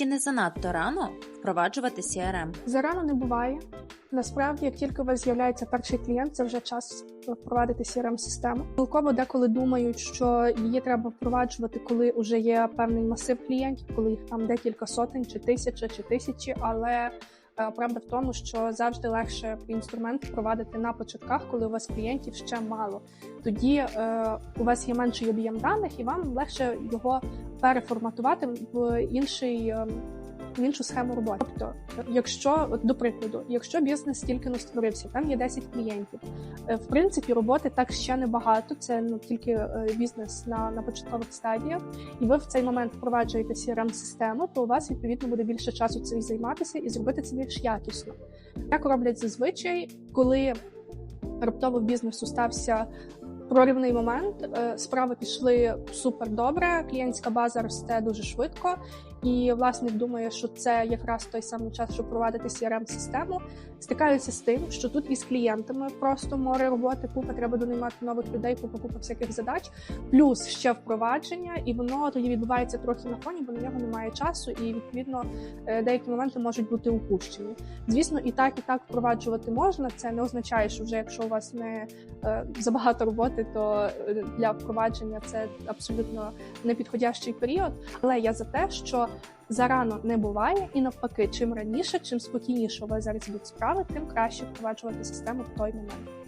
Чи не занадто рано впроваджувати CRM? Зарано не буває. Насправді, як тільки у вас з'являється перший клієнт, це вже час впровадити crm систему Цілково деколи думають, що її треба впроваджувати, коли вже є певний масив клієнтів, коли їх там декілька сотень, чи тисяча, чи тисячі. Але правда в тому, що завжди легше інструмент впровадити на початках, коли у вас клієнтів ще мало. Тоді е, у вас є менший об'єм даних, і вам легше його переформатувати в інший. В іншу схему роботи. Тобто, якщо от, до прикладу, якщо бізнес тільки не створився, там є 10 клієнтів. е, В принципі, роботи так ще небагато. Це ну тільки е, бізнес на, на початкових стадіях, і ви в цей момент впроваджуєте crm систему то у вас відповідно буде більше часу цим займатися і зробити це більш якісно. Як роблять зазвичай, коли раптово в бізнесу стався проривний момент, е, справи пішли супер добре. Клієнтська база росте дуже швидко, і власник думає, що це якраз той самий час, щоб провадити crm систему Стикаються з тим, що тут із клієнтами просто море роботи, купа треба донаймати нових людей, купа купа всяких задач, плюс ще впровадження, і воно тоді відбувається трохи на фоні, бо на нього немає часу, і відповідно е, деякі моменти можуть бути упущені. Звісно, і так, і так впроваджувати можна. Це не означає, що вже якщо у вас не е, забагато роботи, то е, для впровадження це абсолютно непідходящий період. Але я за те, що зарано не буває, і навпаки, чим раніше, чим спокійніше ви зараз будуть справи, тим краще впроваджувати систему в той момент.